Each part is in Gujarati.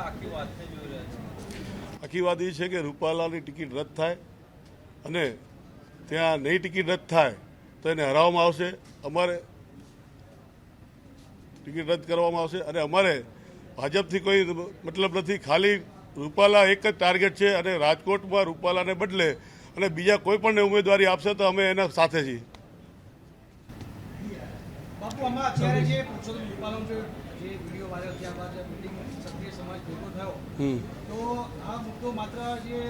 આખી આખી વાત એ છે કે રૂપાલાની ટિકિટ રદ થાય અને ત્યાં નહીં ટિકિટ રદ થાય તો એને હરાવવામાં આવશે. અમારે ટિકિટ રદ કરવામાં આવશે અને અમારે ભાજપથી કોઈ મતલબ નથી. ખાલી રૂપાલા એક જ ટાર્ગેટ છે અને રાજકોટમાં રૂપાલાને બદલે અને બીજા કોઈ પણ ઉમેદવારી આપશે તો અમે એના સાથે છીએ. અત્યારે જે પુરુષોત્તમ રૂપાલાનો જે જે વીડિયો વાયરલ થયા બાદ મિટિંગ ક્ષત્રિય સમાજ ભેગો થયો તો આ મુદ્દો માત્ર જે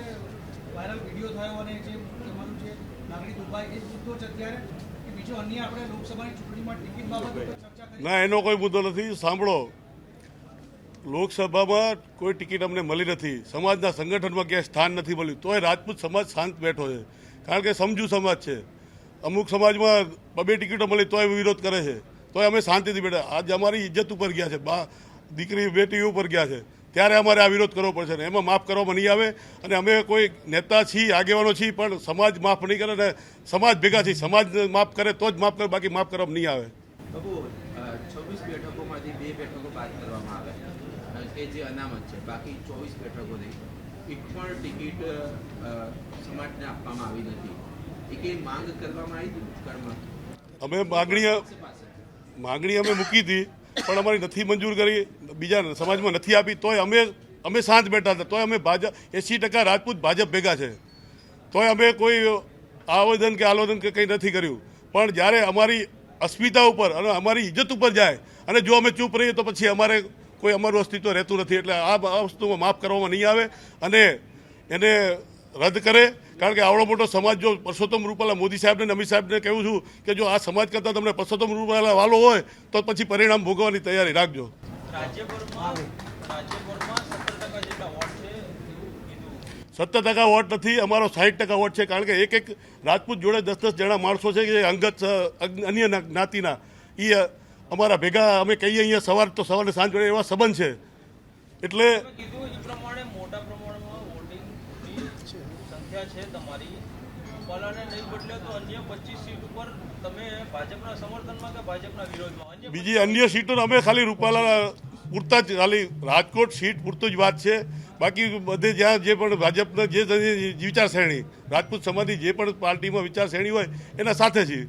વાયરલ વીડિયો થયો અને જે તમારું જે નાગરિક દુભાઈ એ જ મુદ્દો છે અત્યારે? કે બીજો અન્ય આપણે લોકસભાની ચૂંટણીમાં ટિકિટ બાબતે ના એનો કોઈ મુદ્દો નથી. સાંભળો. લોકસભામાં કોઈ ટિકિટ અમને મળી નથી. સમાજના સંગઠનમાં ક્યાંય સ્થાન નથી મળ્યું. તોય રાજપૂત સમાજ શાંત બેઠો છે. કારણ કે સમજુ સમાજ છે. અમુક સમાજમાં બબે ટિકિટો મળી તોય વિરોધ કરે છે. તોય અમે શાંતિથી બેઠા. આજ અમારી ઇજ્જત ઉપર ગયા છે. બા દીકરી બેટી ઉપર ગયા છે. ત્યારે અમારે આ વિરોધ કરવો પડશે ને. એમાં માફ કરવામાં નહીં આવે અને અમે કોઈ નેતા છીએ આગેવાનો છીએ પણ સમાજ માફ નહીં કરે ને સમાજ ભેગા છીએ. સમાજ માફ કરે તો જ માફ કરે બાકી માફ કરવામાં નહીં આવે. છવ્વીસ બેઠકોમાંથી બે બેઠકો બાદ કરવામાં આવે કે જે અનામત છે બાકી ચોવીસ બેઠકો એક પણ ટિકિટ સમાજને આપવામાં આવી નથી. એકે માંગ કરવામાં આવી હતી અમે માગણી માગણી અમે મૂકી હતી, પણ અમારી નથી મંજૂર કરી, બીજા સમાજમાં નથી આપી, તોય અમે અમે શાંત બેઠા હતા, તોય અમે ભાજપ એસી ટકા રાજપૂત ભાજપ ભેગા છે. તોય અમે કોઈ આવેદન કે આલોદન કે કંઈ નથી કર્યું. પણ જ્યારે અમારી અસ્મિતા ઉપર અને અમારી ઇજ્જત ઉપર જાય, અને જો અમે ચૂપ રહીએ તો પછી અમારે કોઈ અમારું અસ્તિત્વ રહેતું નથી. એટલે આ વસ્તુમાં માફ કરવામાં નહીં આવે અને એને રદ કરે કારણ કે આવડો મોટો સમાજ જો પરસોત્તમ રૂપાલા મોદી સાહેબને અમિત સાહેબને કહું છું કે જો આ સમાજ કરતાં તમને પરસોત્તમ રૂપાલા વાલો હોય તો પછી પરિણામ ભોગવવાની તૈયારી રાખજો. સત્તર ટકા વોટ નથી અમારો સાઠ ટકા વોટ છે કારણ કે એક એક રાજપૂત જોડે દસ દસ જણા માણસો છે કે અંગત અન્ય જ્ઞાતિના. એ અમારા ભેગા અમે કહીએ અહીંયા સવાર તો સવારે સાંજ પડે એવા સંબંધ છે. એટલે પ્રમાણે મોટા પ્રમાણમાં સંખ્યા છે તમારી. પલને નહીં બદલે તો અન્ય પચીસ સીટ ઉપર તમે ભાજપના સમર્થનમાં કે ભાજપના વિરોધમાં? બીજી અન્ય સીટો અમે ખાલી રૂપાલા પૂરતા જ ખાલી રાજકોટ સીટ પૂરતું જ વાત છે. બાકી બધે જ્યાં જે પણ ભાજપના જે વિચારશ્રેણી રાજપૂત સમાધિ જે પણ પાર્ટીમાં વિચારશ્રેણી હોય એના સાથે છે?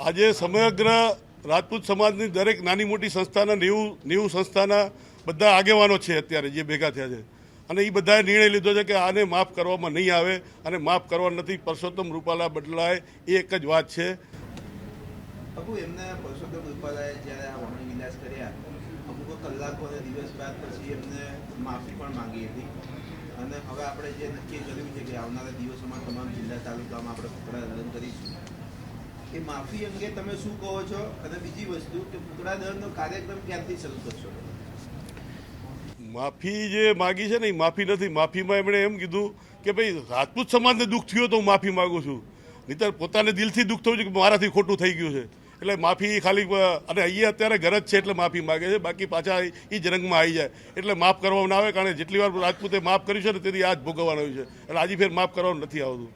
આજે સમગ્ર રાજપૂત સમાજની દરેક નાની મોટી સંસ્થાના નેવું નેવું સંસ્થાના બધા આગેવાનો છે અત્યારે જે ભેગા થયા છે. અને એ બધાએ નિર્ણય લીધો છે કે આને માફ કરવામાં નહીં આવે અને માફ કરવા નથી. પરસોત્તમ રૂપાલા બદલાય એ એક જ વાત છે. અને હવે આપણે જે નક્કી કર્યું છે કે આવનારા દિવસોમાં તમામ જિલ્લા તાલુકામાં આપણે કપડાં દહન કરીશું. એ માફી અંગે તમે શું કહો છો? અને બીજી વસ્તુ કે પુતળા દહનનો કાર્યક્રમ ક્યારથી શરૂ કરશો? માફી જે માગી છે ને માફી નથી. માફીમાં એમણે એમ કીધું કે ભાઈ, રાજપૂત સમાજને દુઃખ થયું તો હું માફી માગું છું. નહીતર પોતાને દિલથી દુઃખ થયું છે કે મારાથી ખોટું થઈ ગયું છે. એટલે માફી ખાલી, અને અહીંયા અત્યારે ઘર જ છે એટલે માફી માગે છે. બાકી પાછા એ જ રંગમાં આવી જાય. એટલે માફ કરવામાં આવે, કારણ કે જેટલી વાર રાજપૂતે માફ કર્યું છે ને તેથી આજ ભોગવવાનું છે. એટલે આજે ફેર માફ કરવાનું નથી આવતું.